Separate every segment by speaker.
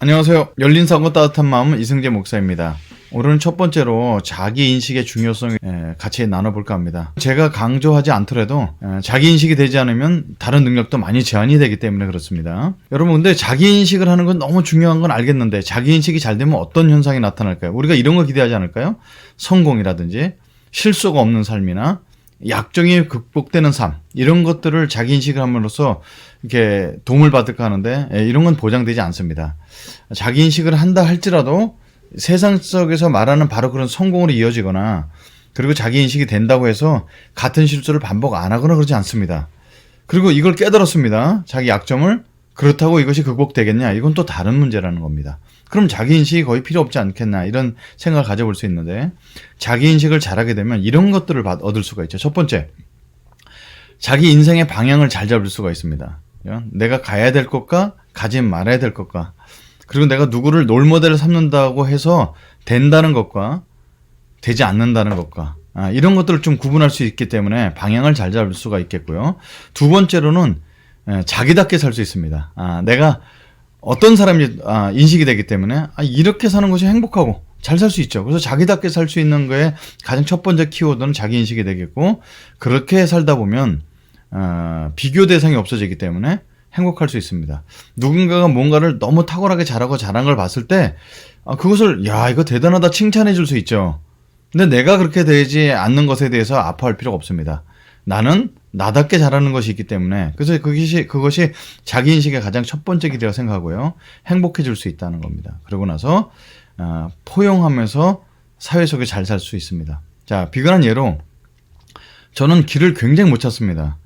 Speaker 1: 안녕하세요. 열린 사고 따뜻한 마음 이승재 목사입니다. 오늘은 첫 번째로 자기 인식의 중요성을 에, 같이 나눠볼까 합니다. 제가 강조하지 않더라도 에, 자기 인식이 되지 않으면 다른 능력도 많이 제한이 되기 때문에 그렇습니다. 여러분 근데 자기 인식을 하는 건 너무 중요한 건 알겠는데 자기 인식이 잘 되면 어떤 현상이 나타날까요? 우리가 이런 거 기대하지 않을까요? 성공이라든지 실수가 없는 삶이나 약정이 극복되는 삶 이런 것들을 자기 인식을 함으로써 이렇게 도움을 받을까 하는데 예, 이런 건 보장되지 않습니다. 자기 인식을 한다 할지라도 세상 속에서 말하는 바로 그런 성공으로 이어지거나 그리고 자기 인식이 된다고 해서 같은 실수를 반복 안 하거나 그러지 않습니다. 그리고 이걸 깨달았습니다. 자기 약점을 그렇다고 이것이 극복되겠냐? 이건 또 다른 문제라는 겁니다. 그럼 자기 인식이 거의 필요 없지 않겠나? 이런 생각을 가져볼 수 있는데 자기 인식을 잘하게 되면 이런 것들을 받- 얻을 수가 있죠. 첫 번째, 자기 인생의 방향을 잘 잡을 수가 있습니다. 내가 가야 될 것과 가지 말아야 될 것과 그리고 내가 누구를 롤모델을 삼는다고 해서 된다는 것과 되지 않는다는 것과 아, 이런 것들을 좀 구분할 수 있기 때문에 방향을 잘 잡을 수가 있겠고요. 두 번째로는 에, 자기답게 살 수 있습니다. 아, 내가 어떤 사람이 아, 인식이 되기 때문에 아, 이렇게 사는 것이 행복하고 잘 살 수 있죠. 그래서 자기답게 살 수 있는 거에 가장 첫 번째 키워드는 자기 인식이 되겠고 그렇게 살다 보면 어, 비교 대상이 없어지기 때문에 행복할 수 있습니다. 누군가가 뭔가를 너무 탁월하게 잘하고 잘한 걸 봤을 때 아, 그것을 야 이거 대단하다 칭찬해 줄 수 있죠. 근데 내가 그렇게 되지 않는 것에 대해서 아파할 필요가 없습니다. 나는 나답게 잘하는 것이 있기 때문에 그래서 그것이 그것이 자기 인식의 가장 첫 번째 길이라고 생각하고요. 행복해질 수 있다는 겁니다. 그러고 나서 어, 포용하면서 사회 속에 잘 살 수 있습니다. 자 비근한 예로 저는 길을 굉장히 못 찾습니다.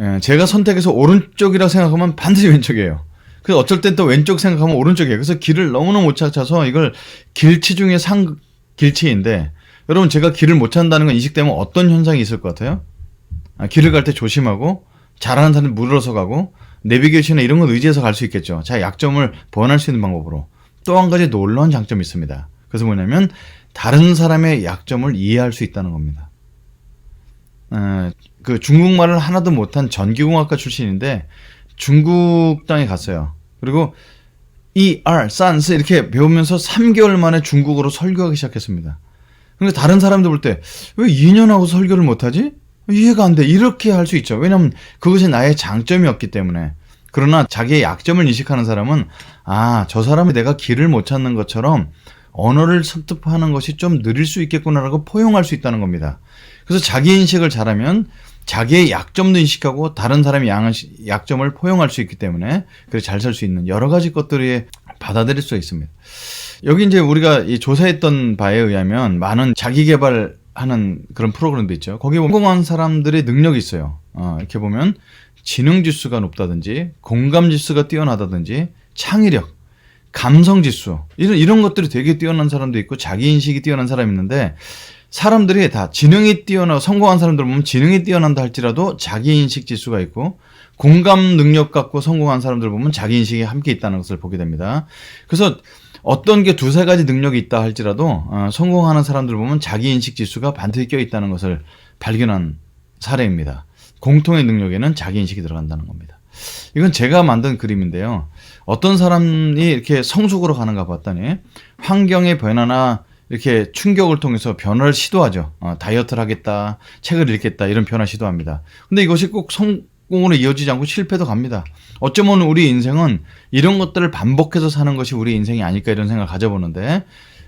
Speaker 1: 예, 제가 선택해서 오른쪽이라고 생각하면 반드시 왼쪽이에요. 그래서 어쩔 땐 또 왼쪽 생각하면 오른쪽이에요. 그래서 길을 너무나 못 찾아서 이걸 길치 중에 상 길치인데 여러분 제가 길을 못 찾는다는 건 인식 때문에 어떤 현상이 있을 것 같아요? 아, 길을 갈 때 조심하고 잘하는 사람 물러서 가고 내비게이션이나 이런 건 의지해서 갈 수 있겠죠. 자 약점을 보완할 수 있는 방법으로 또 한 가지 놀라운 장점이 있습니다. 그래서 뭐냐면 다른 사람의 약점을 이해할 수 있다는 겁니다. 어, 그 중국말을 하나도 못한 전기공학과 출신인데 중국 땅에 갔어요. 그리고 이, 알, 산스 이렇게 배우면서 3개월 만에 중국어로 설교하기 시작했습니다. 그러니까 다른 사람들 볼 때 왜 2년 하고 설교를 못하지? 이해가 안 돼. 이렇게 할 수 있죠. 왜냐하면 그것이 나의 장점이었기 때문에. 그러나 자기의 약점을 인식하는 사람은 아, 저 사람이 내가 길을 못 찾는 것처럼 언어를 습득하는 것이 좀 느릴 수 있겠구나라고 포용할 수 있다는 겁니다. 그래서 자기 인식을 잘하면 자기의 약점도 인식하고 다른 사람의 양- 약점을 포용할 수 있기 때문에 그래서 잘 살 수 있는 여러 가지 것들이 받아들일 수 있습니다. 여기 이제 우리가 이 조사했던 바에 의하면 많은 자기 개발 하는 그런 프로그램도 있죠. 거기 보면 성공한 사람들의 능력이 있어요. 어, 이렇게 보면 지능 지수가 높다든지 공감 지수가 뛰어나다든지 창의력, 감성 지수 이런 이런 것들이 되게 뛰어난 사람도 있고 자기 인식이 뛰어난 사람이 있는데 사람들이 다 지능이 뛰어나 성공한 사람들 보면 지능이 뛰어난다 할지라도 자기 인식 지수가 있고 공감 능력 갖고 성공한 사람들 보면 자기 인식이 함께 있다는 것을 보게 됩니다. 그래서 어떤 게 두세 가지 능력이 있다 할지라도 어, 성공하는 사람들 보면 자기 인식 지수가 반드시 껴 있다는 것을 발견한 사례입니다. 공통의 능력에는 자기 인식이 들어간다는 겁니다. 이건 제가 만든 그림인데요. 어떤 사람이 이렇게 성숙으로 가는가 봤더니 환경의 변화나 이렇게 충격을 통해서 변화를 시도하죠. 어, 다이어트를 하겠다, 책을 읽겠다 이런 변화 시도합니다. 근데 이것이 꼭 성 공으로 이어지지 않고 실패도 갑니다. 어쩌면 우리 인생은 이런 것들을 반복해서 사는 것이 우리 인생이 아닐까 이런 생각을 가져보는데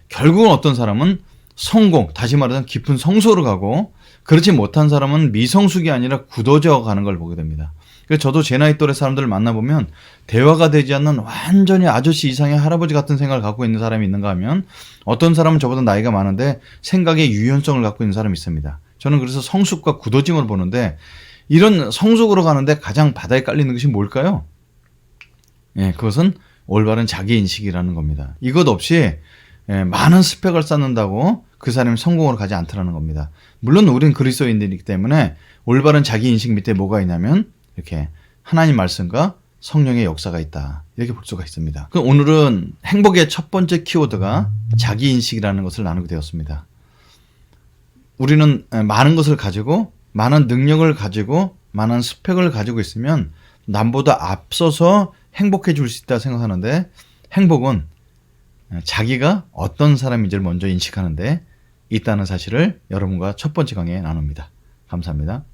Speaker 1: 결국은 어떤 사람은 성공, 다시 말하면 깊은 성소로 가고 그렇지 못한 사람은 미성숙이 아니라 굳어져 가는 걸 보게 됩니다. 그래서 저도 제 나이 또래 사람들을 만나보면 대화가 되지 않는 완전히 아저씨 이상의 할아버지 같은 생각을 갖고 있는 사람이 있는가 하면 어떤 사람은 저보다 나이가 많은데 생각의 유연성을 갖고 있는 사람이 있습니다. 저는 그래서 성숙과 굳어짐을 보는데 이런 성숙으로 가는데 가장 바다에 깔리는 것이 뭘까요? 예, 그것은 올바른 자기 인식이라는 겁니다. 이것 없이 예, 많은 스펙을 쌓는다고 그 사람이 성공으로 가지 않더라는 겁니다. 물론 우리는 그리스도인들이기 때문에 올바른 자기 인식 밑에 뭐가 있냐면 이렇게 하나님 말씀과 성령의 역사가 있다. 이렇게 볼 수가 있습니다. 그럼 오늘은 행복의 첫 번째 키워드가 자기 인식이라는 것을 나누게 되었습니다. 우리는 많은 것을 가지고 많은 능력을 가지고 많은 스펙을 가지고 있으면 남보다 앞서서 행복해 줄수 있다 생각하는데 행복은 자기가 어떤 사람인지를 먼저 인식하는데 있다는 사실을 여러분과 첫 번째 강의에 나눕니다. 감사합니다.